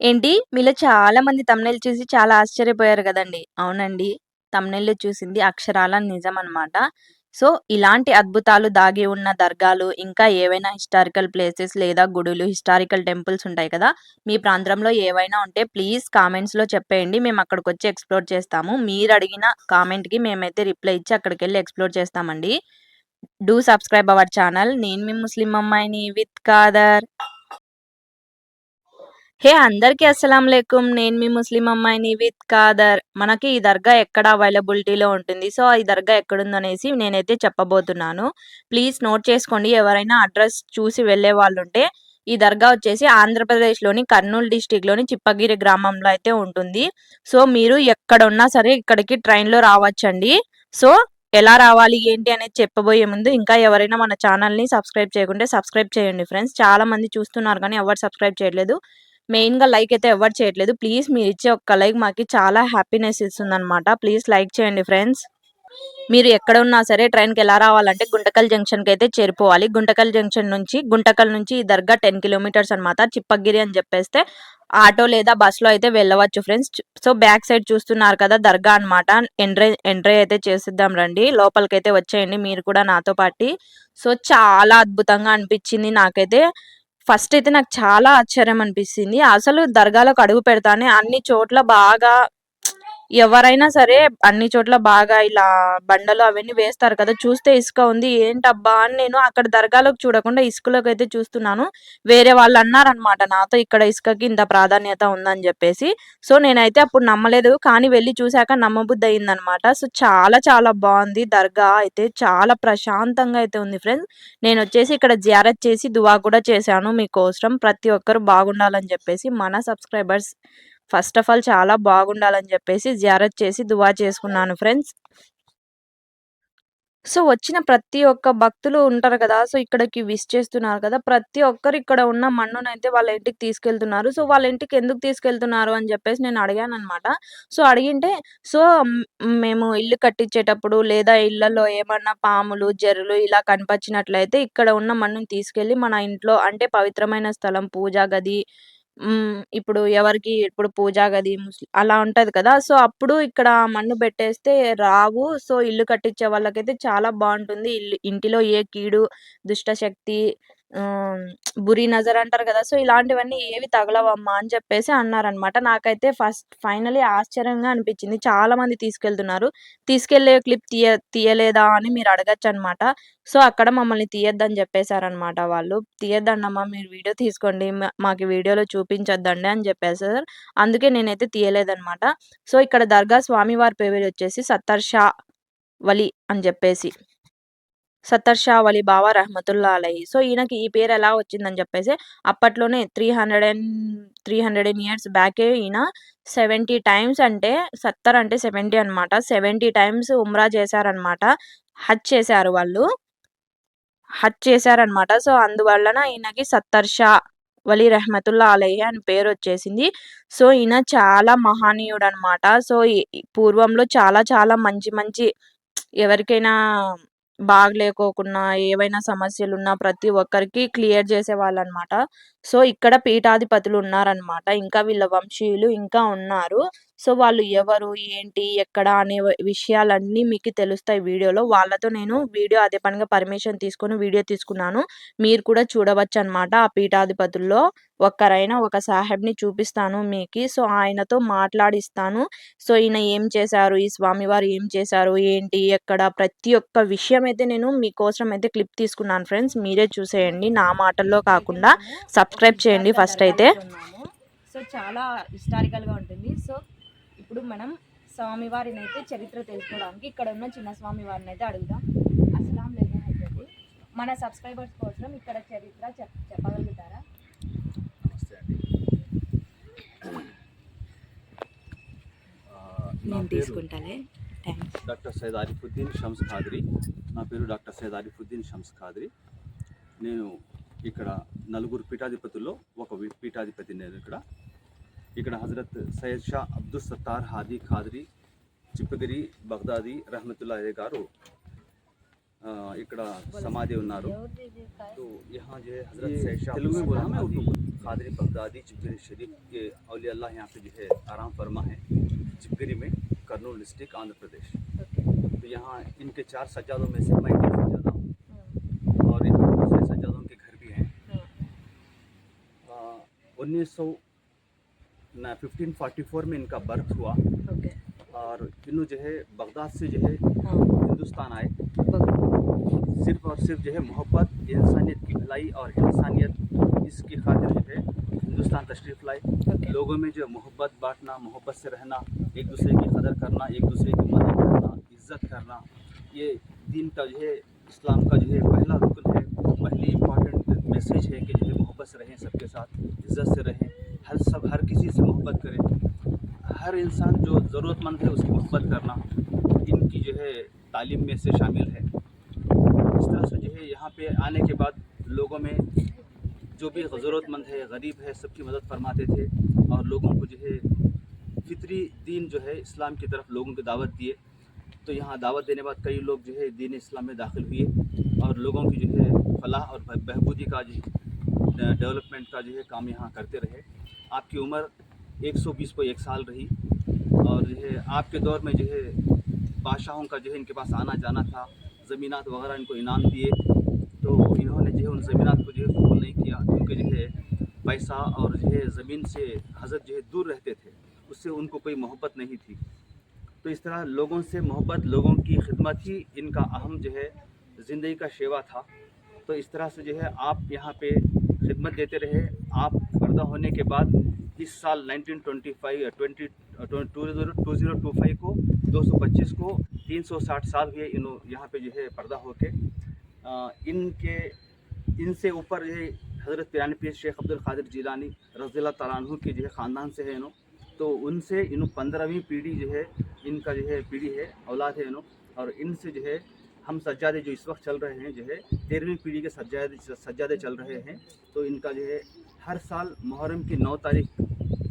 ఏంటి? మీలో చాలా మంది తమ్నెల్ చూసి చాలా ఆశ్చర్యపోయారు కదండి అవునండి. తమ్నెల్లో చూసింది అక్షరాల నిజం అన్నమాట సో, ఇలాంటి అద్భుతాలు దాగి ఉన్న దర్గాలు, ఇంకా ఏవైనా హిస్టారికల్ ప్లేసెస్ లేదా గుడులు, హిస్టారికల్ టెంపుల్స్ ఉంటాయి కదా! మీ ప్రాంతంలో ఏవైనా ఉంటే ప్లీజ్ కామెంట్స్‌లో చెప్పేయండి. మేము అక్కడికొచ్చి ఎక్స్‌ప్లోర్ చేస్తాము. మీరు అడిగిన కామెంట్‌కి మేమైతే రిప్లై ఇచ్చి అక్కడికి వెళ్ళి ఎక్స్‌ప్లోర్ చేస్తామండి. Do subscribe our channel. నేను మీ ముస్లిం అమ్మాయిని విత్ కాదర్. హే అందరికీ అస్సలాములైకుం. నేను మీ ముస్లిం అమ్మాయిని విత్ కాదర్. మనకి ఈ దర్గా ఎక్కడ అవైలబిలిటీలో ఉంటుంది. సో, ఈ దర్గా ఎక్కడుందనేసి నేనైతే చెప్పబోతున్నాను. ప్లీజ్ నోట్ చేసుకోండి. ఎవరైనా అడ్రస్ చూసి వెళ్ళే వాళ్ళు ఉంటే ఈ దర్గా వచ్చేసి ఆంధ్రప్రదేశ్‌లోని కర్నూలు డిస్ట్రిక్ట్‌లోని చిప్పగిరి గ్రామంలో అయితే ఉంటుంది. సో, మీరు ఎక్కడున్నా సరే ఇక్కడికి ట్రైన్‌లో రావచ్చండి. సో, ఎలా రావాలి ఏంటి అనేది చెప్పబోయే ముందు ఇంకా ఎవరైనా మన ఛానల్‌ని సబ్స్క్రైబ్ చేయకుంటే సబ్స్క్రైబ్ చేయండి ఫ్రెండ్స్. చాలా మంది చూస్తున్నారు కానీ ఎవరు సబ్స్క్రైబ్ చేయట్లేదు. మెయిన్‌గా లైక్ అయితే ఎవరు చేయట్లేదు. ప్లీజ్ మీరు ఇచ్చే ఒక్క లైక్ మాకు చాలా హ్యాపీనెస్ ఇస్తుందనమాట. ప్లీజ్ లైక్ చేయండి ఫ్రెండ్స్. మీరు ఎక్కడ ఉన్నా సరే ట్రైన్‌కి ఎలా రావాలంటే గుంటకల్ జంక్షన్కి అయితే చేరిపోవాలి. గుంటకల్ జంక్షన్ నుంచి గుంటకల్ నుంచి ఈ దర్గా 10 కిలోమీటర్స్ అనమాట. చిప్పగిరి అని చెప్పేస్తే ఆటో లేదా బస్సులో అయితే వెళ్ళవచ్చు ఫ్రెండ్స్. సో, బ్యాక్ సైడ్ చూస్తున్నారు కదా దర్గా అనమాట. ఎంట్రీ ఎంట్రీ అయితే చేసిద్దాం రండి. లోపలికైతే వచ్చేయండి మీరు కూడా నాతో పాటి. సో, చాలా అద్భుతంగా అనిపించింది నాకైతే. ఫస్ట్ అయితే నాకు చాలా ఆశ్చర్యం అనిపిస్తుంది. అసలు దర్గాలోకి అడుగు పెడతానే అన్ని చోట్ల బాగా ఎవరైనా సరే అన్ని చోట్ల బాగా ఇలా బండలు అవన్నీ వేస్తారు కదా! చూస్తే ఇసుక ఉంది. ఏంటబ్బా! అని నేను అక్కడ దర్గాలోకి చూడకుండా ఇసుకలోకి అయితే చూస్తున్నాను. వేరే వాళ్ళన్నారనమాట నాతో ఇక్కడ ఇసుకకి ఇంత ప్రాధాన్యత ఉందని చెప్పేసి సో, నేనైతే అప్పుడు నమ్మలేదు. కానీ వెళ్ళి చూసాక అనమాట సో, చాలా చాలా బాగుంది దర్గా అయితే చాలా ప్రశాంతంగా అయితే ఉంది ఫ్రెండ్స్. నేను వచ్చేసి ఇక్కడ జియారత్ చేసి దువా కూడా చేశాను మీకోసం. ప్రతి ఒక్కరు బాగుండాలని చెప్పేసి మన సబ్స్క్రైబర్స్ ఫస్ట్ ఆఫ్ ఆల్ చాలా బాగుండాలని చెప్పేసి జ్యారత్ చేసి దువా చేసుకున్నాను ఫ్రెండ్స్. సో, వచ్చిన ప్రతి ఒక్క భక్తులు ఉంటారు కదా! సో, ఇక్కడికి విష్ చేస్తున్నారు కదా! ప్రతి ఒక్కరు ఇక్కడ ఉన్న మన్నునైతే వాళ్ళ ఇంటికి తీసుకెళ్తున్నారు. సో, వాళ్ళ ఇంటికి ఎందుకు తీసుకెళ్తున్నారు అని చెప్పేసి నేను అడిగాను అనమాట సో, అడిగింటే సో, మేము ఇల్లు కట్టించేటప్పుడు లేదా ఇళ్ళలో ఏమన్నా పాములు, జెర్రులు ఇలా కనిపించినట్లయితే ఇక్కడ ఉన్న మన్నుని తీసుకెళ్ళి మన ఇంట్లో అంటే పవిత్రమైన స్థలం, పూజా గది హ్మ్. ఇప్పుడు ఎవరికి ఇప్పుడు పూజా గది ముస్లి అలా ఉంటది కదా! సో, అప్పుడు ఇక్కడ మన్ను పెట్టేస్తే రావు. సో, ఇల్లు కట్టించే వాళ్ళకైతే చాలా బావుంటుంది. ఇల్లు ఇంటిలో ఏ కీడు, దుష్టశక్తి ఆహ్, బురి నజర్ అంటారు కదా! సో, ఇలాంటివన్నీ ఏవి తగలవమ్మా అని చెప్పేసి అన్నారనమాట. నాకైతే ఫస్ట్ ఫైనల్లీ ఆశ్చర్యంగా అనిపించింది. చాలా మంది తీసుకెళ్తున్నారు. తీసుకెళ్ళే క్లిప్ తీయ తీయలేదా అని మీరు అడగొచ్చనమాట. సో, అక్కడ మమ్మల్ని తీయొద్దని చెప్పేసారనమాట వాళ్ళు. తీయొద్దండమ్మా మీరు వీడియో తీసుకోండి. మ మాకు వీడియోలో చూపించొద్దండి అని చెప్పేసారు అందుకే నేనైతే తీయలేదనమాట. సో, ఇక్కడ దర్గా స్వామివారి పేరొచ్చేసి సత్తర్ షా వలి అని చెప్పేసి సత్తర్ షా వలి బావా రహమతుల్లా అలైహి. సో, ఈయనకి ఈ పేరు ఎలా వచ్చిందని చెప్పేసి అప్పట్లోనే 300 అండ్ 300 ఇయర్స్ బ్యాకే ఈయన 70 టైమ్స్ అంటే 70 అంటే 70 అనమాట. 70 టైమ్స్ ఉమ్రా చేశారనమాట. హజ్ చేశారు వాళ్ళు. హజ్ చేశారనమాట. సో, అందువలన ఈయనకి సత్తర్ షా వలి రహమతుల్లా అలైహి అని పేరు వచ్చేసింది సో, ఈయన చాలా మహానీయుడు అనమాట సో, ఈ పూర్వంలో చాలా చాలా మంచి మంచి ఎవరికైనా బాగలేకోకున్నా, ఏవైనా సమస్యలు ఉన్నా ప్రతి ఒక్కరికి క్లియర్ చేసేవాళ్ళనమాట. సో, ఇక్కడ పీఠాధిపతులు ఉన్నారనమాట. ఇంకా వీళ్ళ వంశీయులు ఇంకా ఉన్నారు. సో, వాళ్ళు ఎవరు, ఏంటి, ఎక్కడ అనే విషయాలన్నీ మీకు తెలుస్తాయి వీడియోలో. వాళ్ళతో నేను వీడియో అదే పనిగా పర్మిషన్ తీసుకొని వీడియో తీసుకున్నాను. మీరు కూడా చూడవచ్చు అనమాట ఆ పీఠాధిపతుల్లో ఒక్కరైన ఒక సాహెబ్‌ని చూపిస్తాను మీకు సో, ఆయనతో మాట్లాడిస్తాను. సో, ఈయన ఏం చేశారు, ఈ స్వామివారు ఏం చేశారు, ఏంటి, ఎక్కడ ప్రతి ఒక్క విషయం అయితే నేను మీకోసం అయితే క్లిప్ తీసుకున్నాను ఫ్రెండ్స్. మీరే చూసేయండి. నా మాటల్లో కాకుండా సబ్స్క్రైబ్ చేయండి ఫస్ట్ అయితే. సో, చాలా హిస్టారికల్‌గా ఉంటుంది. సో, ఇప్పుడు మనం స్వామివారినైతే చరిత్ర తెలుసుకోవడానికి ఇక్కడ ఉన్న చిన్న స్వామివారినైతే అడుగుదాం. అస్సలాము అలైకుం హజరత్. మన సబ్స్క్రైబర్స్ కోసం ఇక్కడ చరిత్ర చెప్ చెప్పగలుగుతారా? నేను. థాంక్స్. డాక్టర్ సయ్యద్ ఆరిఫుద్దీన్ షమ్స్ ఖాద్రి నా పేరు డాక్టర్ సయ్యద్ ఆరిఫుద్దీన్ షమ్స్ ఖాద్రి నేను ఇక్కడ నలుగురు పీఠాధిపతుల్లో ఒక పీఠాధిపతి నేను ఇక్కడ ఇక్కడ హజరత్ సయ్యద్ షా అబ్దుల్ సత్తార్ హాదీ ఖాద్రి చిప్పగిరి బగ్దాది రహమతుల్లా గారు ఆ, ఇక్కడ సమాధి ఉన్నారు तो यहाँ जो है हजरत ये सैयद शाह तेलुगु में बोला अब्दुल मैं सत्तार उर्दू हादी कादरी बगदादी चिपगरी शरीफ के औलिया अल्लाह यहाँ पे जो है आराम फरमा है चिपगरी में करनूल डिस्ट्रिक्ट आंध्र प्रदेश ఓకే तो यहाँ इनके चार सज्जादों में से मैं एक सज्जादा हूँ और यहाँ दूसरे सज्जादों के घर भी हैं उन्नीस सौ ना 1544 में इनका बर्थ हुआ। Okay. और इन्हों जो है बगदाद से जो है हाँ। हिंदुस्तान आए। सिर्फ़ और सिर्फ़ जो है मोहब्बत इंसानियत की भलाई और इंसानियत इसकी खातिर जो है हिंदुस्तान तशरीफ़ लाए। Okay. लोगों में जो मोहब्बत बांटना मोहब्बत से रहना एक दूसरे की कदर करना एक दूसरे की मदद करना इज़्ज़त करना ये दिन का जो है इस्लाम का जो है पहला रुकन है। पहली इंपॉर्टेंट मैसेज है कि जो है मोहब्बत से रहें सबके साथ इज़्ज़त से रहें। हर सब, हर किसी से मोहब्बत करें। हर इंसान जो ज़रूरतमंद है, उसकी मोहब्बत करना इनकी जो है तालीम में से शामिल है। इस तरह से जो है यहाँ पे आने के बाद लोगों में जो भी ज़रूरतमंद है, गरीब है, सबकी मदद फरमाते थे और लोगों को जो है फितरी दीन जो है इस्लाम की तरफ़ लोगों को दावत दिए। तो यहाँ दावत देने बाद कई लोग जो है दीन इस्लाम में दाखिल हुए और लोगों की जो है फलाह और बहबूदी का जो डेवलपमेंट का जो है काम यहाँ करते रहे आपकी उम्र 120 को एक साल रही और जो है आपके दौर में जो है बादशाहों का जो है इनके पास आना जाना था ज़मीनात वगैरह इनको इनाम दिए तो इन्होंने जो है उन ज़मीनात को जो है कबूल नहीं किया क्योंकि जो है पैसा और जो है ज़मीन से हज़रत जो है दूर रहते थे उससे उनको कोई मोहब्बत नहीं थी तो इस तरह लोगों से मोहब्बत लोगों की खिदमत ही इनका अहम जो है ज़िंदगी का शेवा था तो इस तरह से जो है आप यहाँ पे खिदमत देते रहे। आप पर्दा होने के बाद इस साल 1925 twenty two zero, two five को 225 को 360 साल हुए इन, यहाँ पे जो है पर्दा होके। इनके, इनसे ऊपर जो है हज़रत पिरानी पीर शेख अब्दुल कादिर जिलानी रज़ील्ला तलानहू के जो है ख़ानदान से है इन्हों। तो उनसे इन पंद्रहवीं पीढ़ी जो है, इनका जो है पीढ़ी है, औलाद है इन्हों। और इनसे जो है हम सज्जादे जो इस वक्त चल रहे हैं, जो है, तेरहवीं पीढ़ी के सज्जादे सज्जादे चल रहे हैं तो इनका जो है, हर साल मुहर्रम की नौ तारीख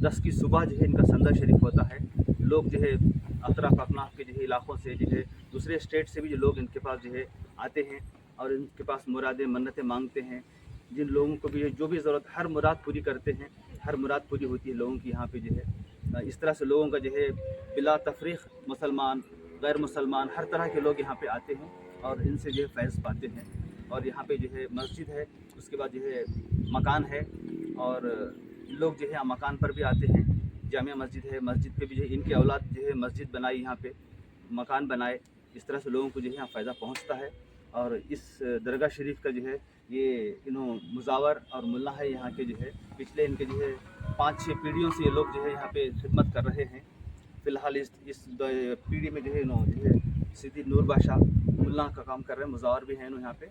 दस की सुबह जो है, इनका संदा शरीफ होता है। लोग जो है अतराफ अकनाफ के जो है, इलाकों से जो है, दूसरे स्टेट से भी जो लोग इनके पास जो है, आते हैं और इनके पास मुरादें, मन्नतें मांगते हैं। जिन लोगों को भी जो भी ज़रूरत, हर मुराद पूरी करते हैं, हर मुराद पूरी होती है लोगों की यहाँ पे जो है। इस तरह से लोगों का जो है, बिला तफरीक मुसलमान, गैर मुसलमान, हर तरह के लोग यहाँ पे आते हैं। और इनसे जो है फैज़ पाते हैं और यहाँ पे जो है मस्जिद है उसके बाद जो है मकान है और लोग जो है मकान पर भी आते हैं जामिया मस्जिद है मस्जिद पे भी जो है इनकी औलाद जो है मस्जिद बनाई यहाँ पे मकान बनाए इस तरह से लोगों को जो है यहाँ फ़ायदा पहुँचता है और इस दरगाह शरीफ का जो है ये इन्हों मुजावर और मुल्ला है यहाँ के जो है पिछले इनके जो है पाँच छः पीढ़ियों से ये लोग जो है यहाँ पे खिदमत कर रहे हैं फ़िलहाल इस इस पीढ़ी में जो है इन्हों जो है सीधी नूर बादशाह मुल्ला का काम कर रहे हैं मुजावर भी हैं यहाँ पे।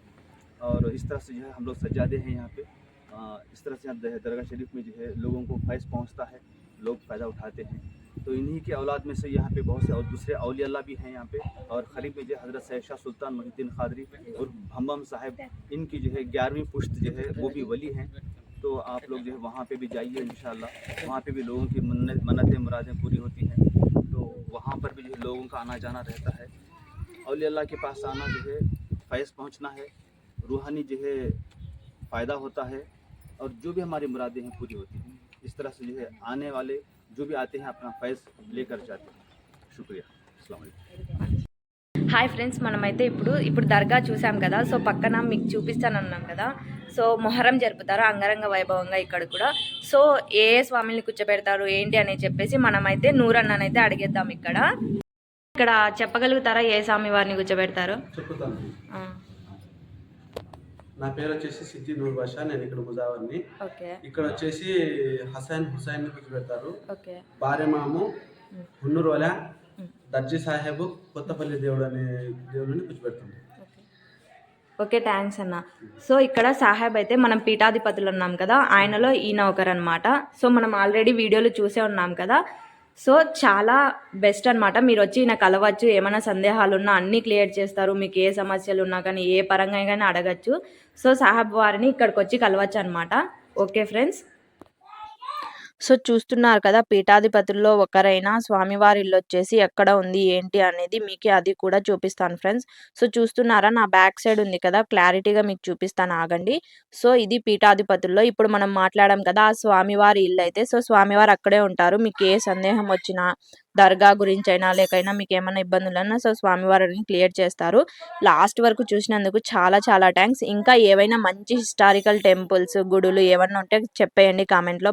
और इस तरह से जो है हम लोग सज्जादे हैं यहाँ पे। अ, इस तरह से यहाँ दरगाह शरीफ में जो है लोगों को फैज़ पहुँचता है लोग फ़ायदा उठाते हैं। तो इन्हीं के औलाद में से यहाँ पे बहुत से और दूसरे अल्लाह भी हैं यहाँ पे। और खरीब में जो है हज़रत शाह सुल्तान मोहिद्दीन खादरी और भम्बम साहब इनकी जो है ग्यारहवीं पुश्त जो है वो भी वली हैं। तो आप लोग जो है वहाँ पे भी जाइए इन वहाँ पे भी लोगों की मन्नतें मुरादें पूरी होती हैं। तो वहाँ पर भी जो है लोगों का आना जाना रहता है। औलिया अल्लाह के पास आना जो है फैज़ पहुँचना है रूहानी जो है फ़ायदा होता है और जो भी हमारी मुरादें हैं पूरी होती हैं इस तरह से जो है आने वाले जो भी आते हैं अपना फैज़ लेकर जाते हैं शुक्रिया अस्सलाम वालेकुम హాయ్ ఫ్రెండ్స్ మనమైతే ఇప్పుడు ఇప్పుడు దర్గా చూసాం కదా సో పక్కన మీకు చూపిస్తానన్నాం కదా సో మొహరం జరుపుతారు అంగరంగ వైభవంగా ఇక్కడ కూడా సో ఏ ఏ స్వామిని కూర్చోబెడతారు ఏంటి అని చెప్పేసి మనమైతే నూరన్ననైతే అడిగేద్దాం ఇక్కడ ఇక్కడ చెప్పగలుగుతారా ఏ స్వామి వారిని కూర్చోబెడతారు? నా పేరు వచ్చేసి సిద్ధి నూర్ బాషా నేను ఇక్కడ ముజావర్ని ఇక్కడ వచ్చేసి హసన్ హుసైన్ కూర్చోబెడతారు. ఓకే. బారెమాము హున్నూరోల. దర్జీ సాహెబ్ కొత్తపల్లి దేవుడు అనే దేవుడిని కూర్చోబెడతాం ఓకే. థ్యాంక్స్ అన్న. సో ఇక్కడ సాహెబ్ అయితే మనం పీఠాధిపతులు ఉన్నాం కదా ఆయనలో ఈయన ఒకరు అనమాట సో మనం ఆల్రెడీ వీడియోలు చూసే ఉన్నాం కదా. సో చాలా బెస్ట్ అనమాట మీరు వచ్చి నాకు కలవచ్చు ఏమైనా సందేహాలు ఉన్నా అన్నీ క్లియర్ చేస్తారు. మీకు ఏ సమస్యలు ఉన్నా కానీ ఏ పరంగా కానీ అడగచ్చు. సో సాహెబ్ వారిని ఇక్కడికి వచ్చి కలవచ్చు అనమాట ఓకే ఫ్రెండ్స్. సో చూస్తున్నారు కదా పీఠాధిపతుల్లో ఒకరైన స్వామివారి ఇల్లు వచ్చేసి ఎక్కడ ఉంది ఏంటి అనేది మీకు అది కూడా చూపిస్తాను ఫ్రెండ్స్. సో చూస్తున్నారా నా బ్యాక్ సైడ్ ఉంది కదా క్లారిటీగా మీకు చూపిస్తాను ఆగండి. సో ఇది పీఠాధిపతుల్లో ఇప్పుడు మనం మాట్లాడాం కదా ఆ స్వామివారి ఇల్లు అయితే సో స్వామివారు అక్కడే ఉంటారు మీకు ఏ సందేహం వచ్చినా దర్గా గురించి అయినా లేకైనా మీకు ఏమైనా ఇబ్బందులు సో స్వామివారిని క్లియర్ చేస్తారు. లాస్ట్ వరకు చూసినందుకు చాలా చాలా థ్యాంక్స్ ఇంకా ఏవైనా మంచి హిస్టారికల్ టెంపుల్స్ గుడులు ఏమన్నా ఉంటే చెప్పేయండి కామెంట్లో.